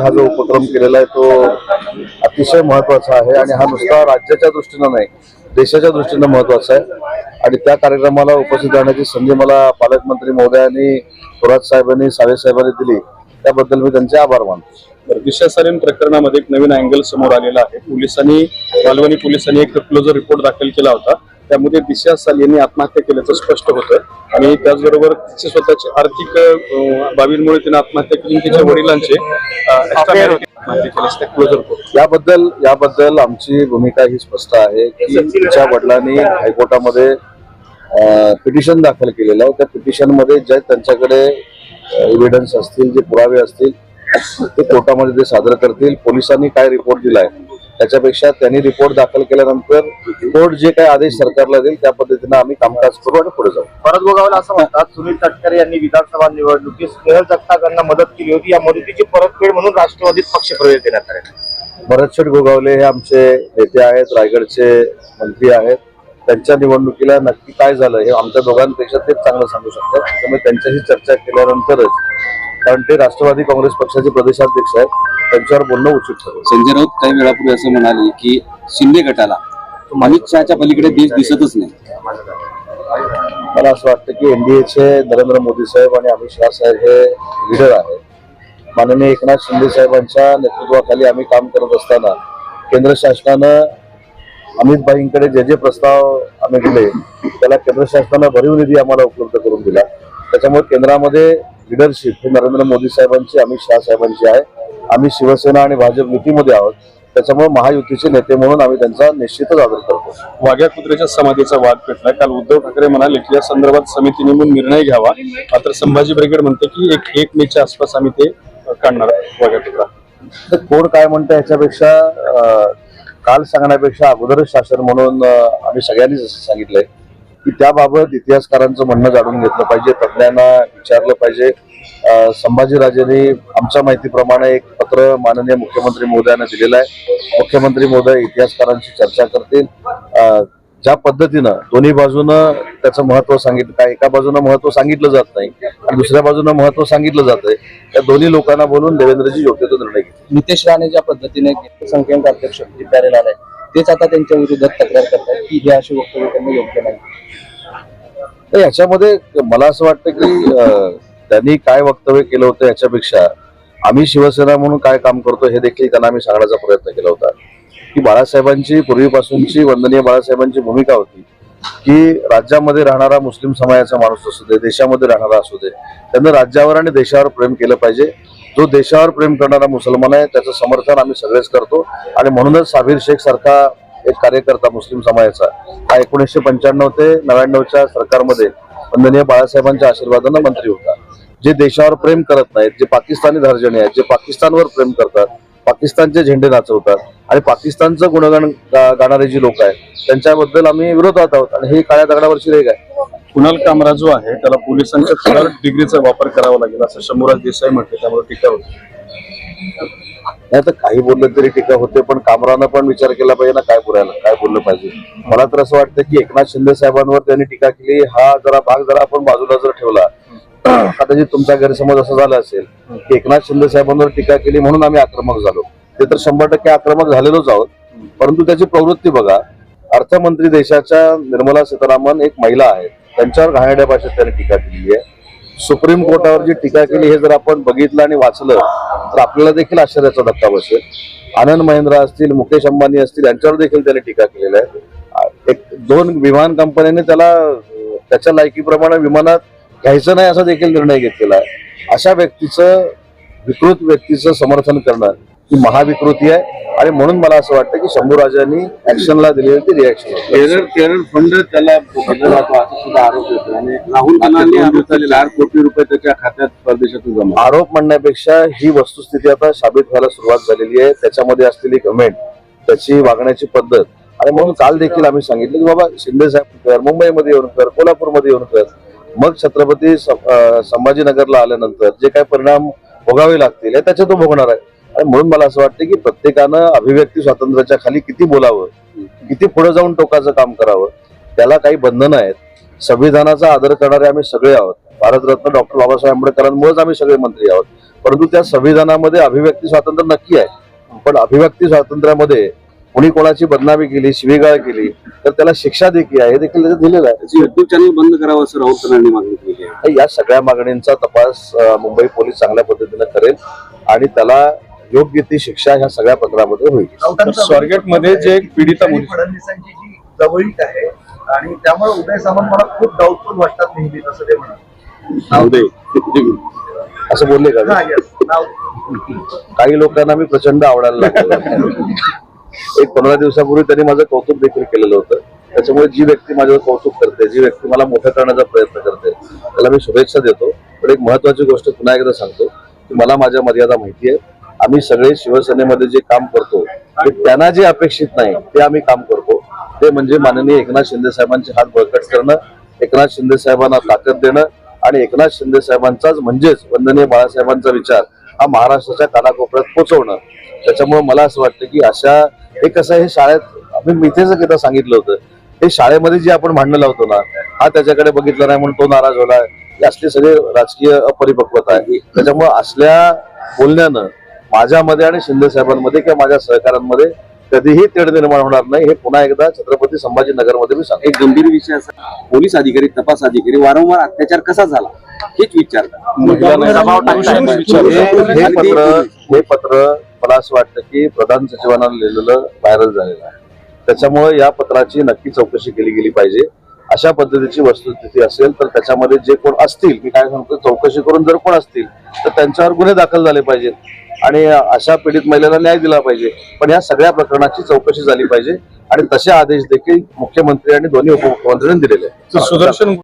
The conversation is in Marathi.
हा जो उपक्रम केलेला आहे तो अतिशय महत्त्वाचा आहे आणि हा नुसता राज्याच्या दृष्टीनं नाही देशाच्या दृष्टीनं महत्त्वाचा आहे. आणि त्या कार्यक्रमाला उपस्थित राहण्याची संधी मला पालकमंत्री महोदयांनी थोरात साहेबांनी सावे साहेबांनी दिली. त्याबद्दल मी त्यांचे आभार मानतो. तर प्रकरणामध्ये एक नवीन अँगल समोर आलेला आहे. पोलिसांनी मालवणी पोलिसांनी एक क्लोजर रिपोर्ट दाखल केला होता. त्यामध्ये दिशा साल यांनी आत्महत्या केल्याचं स्पष्ट होतं. आणि त्याचबरोबर तिचे स्वतःची आर्थिक बाबींमुळे तिने आत्महत्या केली. तिच्या वडिलांचे याबद्दल याबद्दल आमची भूमिका ही स्पष्ट आहे की तिच्या वडिलांनी हायकोर्टामध्ये पिटिशन दाखल केलेलं आहे. त्या पिटिशनमध्ये जे त्यांच्याकडे एव्हिडन्स असतील जे पुरावे असतील ते कोर्टामध्ये ते सादर करतील. पोलिसांनी काय रिपोर्ट दिलाय? त्याच्यापेक्षा त्यांनी रिपोर्ट दाखल केल्यानंतर कोर्ट जे काही आदेश सरकारला देईल त्या पद्धतीने आम्ही कामकाज करू आणि पुढे जाऊ. परत गोगावला असं म्हणतात सुनील तटकरे यांनी विधानसभा निवडणुकीत स्नेहल जगताप यांना मदत केली होती. या मदतीची परतफेड म्हणून राष्ट्रवादीत पक्षप्रवेश देण्यात आला. भरतशेठ गोगावले हे आमचे नेते आहेत रायगडचे मंत्री आहेत. त्यांच्या निवडणुकीला नक्की काय झालं हे आमच्या दोघांपेक्षा तेच चांगलं सांगू शकतात. त्यामुळे त्यांच्याशी चर्चा केल्यानंतरच कारण ते राष्ट्रवादी काँग्रेस पक्षाचे प्रदेशाध्यक्ष आहेत त्यांच्यावर बोलणं उचित ठरेल. संजय राऊत काही वेळापूर्वी असं म्हणाले की शिंदे गटाला अमित शहाच्या पलीकडे देश दिसतच नाही. मला असं वाटतं की एनडीएचे नरेंद्र मोदी साहेब आणि अमित शहा साहेब हे लीडर आहेत. माननीय एकनाथ शिंदे साहेबांच्या नेतृत्वाखाली आम्ही काम करत असताना केंद्र शासनानं अमित भाईंकडे जे जे प्रस्ताव आम्ही दिले त्याला केंद्र शासनानं भरीव निधी आम्हाला उपलब्ध करून दिला. त्याच्यामुळे केंद्रामध्ये लिडरशिप ही नरेंद्र मोदी साहेबांची अमित शहा साहेबांची आहे. आम्ही शिवसेना आणि भाजप युतीमध्ये आहोत. त्याच्यामुळे महायुतीचे नेते म्हणून आम्ही त्यांचा निश्चितच आदर करतो. वाघ्या कुत्र्याच्या समाधीचा वाद पेटला. काल उद्धव ठाकरे म्हणाले की या संदर्भात समिती नेमून निर्णय घ्यावा. मात्र संभाजी ब्रिगेड म्हणते की एक एक मेच्या आसपास आम्ही ते काढणार वाघ्या कुत्रा. तर कोण काय म्हणतं याच्यापेक्षा काल सांगण्यापेक्षा अगोदरच शासन म्हणून आम्ही सगळ्यांनीच असं सांगितलंय. की त्याबाबत इतिहासकारांचं म्हणणं जाणून घेतलं पाहिजे तज्ज्ञांना विचारलं पाहिजे. अं, संभाजीराजेंनी आमच्या माहितीप्रमाणे एक पत्र माननीय मुख्यमंत्री महोदयांना दिलेलं आहे. मुख्यमंत्री महोदय इतिहासकारांशी चर्चा करतील. अं, ज्या पद्धतीनं दोन्ही बाजूनं त्याचं महत्त्व सांगितलं काय एका बाजूनं महत्त्व सांगितलं जात नाही आणि दुसऱ्या बाजूनं महत्त्व सांगितलं जात आहे त्या दोन्ही लोकांना बोलून देवेंद्रजी योग्य तो निर्णय नितेश राणे ज्या पद्धतीने संख्यांक अध्यक्ष विचारेल आलाय तेच आता त्यांच्या विरोधात तक्रार करतात की हे असे वक्तव्य त्यांना योग्य नाही. याच्यामध्ये मला असं वाटतं की त्यांनी काय वक्तव्य केलं होतं याच्यापेक्षा आम्ही शिवसेना म्हणून काय काम करतो हे देखील त्यांना आम्ही सांगण्याचा प्रयत्न केला होता. की बाळासाहेबांची पूर्वीपासूनची वंदनीय बाळासाहेबांची भूमिका होती की राज्यामध्ये राहणारा मुस्लिम समाजाचा माणूस असू दे देशामध्ये राहणारा असू दे त्यांना राज्यावर आणि देशावर प्रेम केलं पाहिजे. जो देशावर प्रेम करणारा मुसलमान आहे त्याचं समर्थन आम्ही सगळेच करतो. आणि म्हणूनच साबीर शेख सारखा एक कार्यकर्ता मुस्लिम समाजाचा. हा एकोणीसशे पंच्याण्णव ते नव्याण्णवच्या सरकारमध्ये वंदनीय बाळासाहेबांच्या आशीर्वादानं मंत्री होता. जे देशावर प्रेम करत नाहीत जे पाकिस्तानी धार्जणे आहेत जे पाकिस्तानवर प्रेम करतात पाकिस्तानचे झेंडे नाचवतात आणि पाकिस्तानचं गुणगान गाणारे जी लोक आहेत त्यांच्याबद्दल आम्ही विरोधात आहोत आणि हे काळ्या दगडावरची रेग आहे. कुणाल कामरा जो आहे त्याला पोलिसांच्या थर्ड डिग्रीचा वापर करावा लागेल असं शंभूराज देसाई म्हटले त्यामुळे टीका होती नाही तर काही बोललं तरी टीका होते पण कामरानं पण विचार केला पाहिजे ना काय बोलायला काय बोललं पाहिजे. मला तर असं वाटतं की एकनाथ शिंदे साहेबांवर त्यांनी टीका केली हा जरा भाग जरा आपण बाजूला जर ठेवला कदाचित तुमचा गैरसमज असं झाला असेल की एकनाथ शिंदे साहेबांवर टीका केली म्हणून आम्ही आक्रमक झालो. ते तर शंभर टक्के आक्रमक झालेलोच आहोत परंतु त्याची प्रवृत्ती बघा. अर्थमंत्री देशाच्या निर्मला सीतारामन एक महिला आहे त्यांच्यावर घाणेड्या भाषेत त्यांनी टीका केली आहे. सुप्रीम कोर्टावर जी टीका केली हे जर आपण बघितलं आणि वाचलं तर आपल्याला देखील आश्चर्याचा धक्का बसेल. आनंद महिंद्रा असतील मुकेश अंबानी असतील यांच्यावर देखील त्याने टीका केलेली आहे. एक दोन विमान कंपन्यांनी त्याला त्याच्या लायकीप्रमाणे विमानात घ्यायचं नाही असा देखील निर्णय घेतलेला आहे. अशा व्यक्तीचं विकृत व्यक्तीचं समर्थन करणं ही महाविकृती आहे. आणि म्हणून मला असं वाटतं की शंभूराजांनी ऍक्शनला दिलेली ती रिॲक्शन केरळ केरळ फंड त्याला दिला जातो असा सुद्धा आरोप येतो आणि राहुल गांधी आरोप कोटी रुपये त्याच्या खात्यात परदेशातून जमा. आरोप म्हणण्यापेक्षा ही वस्तुस्थिती आता साबित व्हायला सुरुवात झालेली आहे. त्याच्यामध्ये असलेली कमेंट त्याची वागण्याची पद्धत. आणि म्हणून काल देखील आम्ही सांगितलं की बाबा शिंदे साहेब कर मुंबईमध्ये येऊन कर कोल्हापूरमध्ये येऊन कर. मग छत्रपती संभाजीनगरला आल्यानंतर जे काही परिणाम भोगावे लागतील हे त्याचे तो भोगणार आहे. आणि म्हणून मला असं वाटतं की प्रत्येकानं अभिव्यक्ती स्वातंत्र्याच्या खाली किती बोलावं किती पुढे जाऊन टोकाचं काम करावं त्याला काही बंधनं आहेत संविधानाचा आदर करणारे आम्ही सगळे आहोत. भारतरत्न डॉक्टर बाबासाहेब आंबेडकरांमुळेच आम्ही सगळे मंत्री आहोत. परंतु त्या संविधानामध्ये अभिव्यक्ती स्वातंत्र्य नक्की आहे. पण अभिव्यक्ती स्वातंत्र्यामध्ये कोणी कोणाची बदनामी केली शिवीगाळ केली तर त्याला शिक्षा देखील आहे हे देखील दिलेलं आहे. युट्यूब चॅनल बंद करावं असं राहुल कर्णांनी मागणी केली आहे. या सगळ्या मागणींचा तपास मुंबई पोलीस चांगल्या पद्धतीने करेल. आणि त्याला योग्य ती शिक्षा ह्या सगळ्या पत्रामध्ये होईल. तर स्वारगेटमध्ये जे एक पीडिता मुली फडणवीसांची जी जवळीक आहे आणि त्यामुळे उदय सामंत मला खूप डाऊटफुल वाटतात नेहमी असं ते असं बोलले का? काही लोकांना मी प्रचंड आवडायला लागलो एक पंधरा दिवसापूर्वी त्यांनी माझं कौतुक देखील केलेलं होतं. त्याच्यामुळे जी व्यक्ती माझं कौतुक करते जी व्यक्ती मला मोठं करण्याचा प्रयत्न करते त्याला मी शुभेच्छा देतो. पण एक महत्वाची गोष्ट पुन्हा एकदा सांगतो की मला माझ्या मर्यादा माहिती आहे. आम्ही सगळे शिवसेनेमध्ये जे काम करतो ते त्यांना जे अपेक्षित नाही ते आम्ही काम करतो. ते म्हणजे माननीय एकनाथ शिंदे साहेबांचे हात बळकट करणं एकनाथ शिंदे साहेबांना ताकद देणं आणि एकनाथ शिंदे साहेबांचाच म्हणजेच वंदनीय बाळासाहेबांचा विचार हा महाराष्ट्राच्या कानाकोपऱ्यात पोहोचवणं त्याच्यामुळे मला असं वाटतं की अशा हे कसं आहे, हे शाळेत आम्ही मी इथेच एकदा सांगितलं होतं हे शाळेमध्ये जे आपण भांडणं लावतो ना हा त्याच्याकडे बघितलं नाही म्हणून तो नाराज होलाय हे असले सगळे राजकीय अपरिपक्वता आहे. त्याच्यामुळे असल्या बोलण्यानं माझ्यामध्ये आणि शिंदे साहेबांमध्ये किंवा माझ्या सहकाऱ्यांमध्ये कधीही तेढ निर्माण होणार नाही. हे पुन्हा एकदा छत्रपती संभाजीनगरमध्ये मी सांगतो. एक गंभीर विषय असा. पोलीस अधिकारी तपास अधिकारी वारंवार अत्याचार कसा झाला? हेच विचार. हे पत्र मला असं वाटतं की प्रधान सचिवांना लिहिलेलं व्हायरल झालेलं आहे. त्याच्यामुळे या पत्राची नक्की चौकशी केली गेली पाहिजे. अशा पद्धतीची वस्तुस्थिती असेल तर त्याच्यामध्ये जे कोण असतील मी काय सांगतो चौकशी करून जर कोण असतील तर त्यांच्यावर गुन्हे दाखल झाले पाहिजेत. आणि अशा पीडित महिलेला न्याय दिला पाहिजे. पण या सगळ्या प्रकरणाची चौकशी झाली पाहिजे. आणि तसे आदेश देखील मुख्यमंत्री आणि दोन्ही उपमुख्यमंत्र्यांनी दिलेले आहेत. सुदर्शन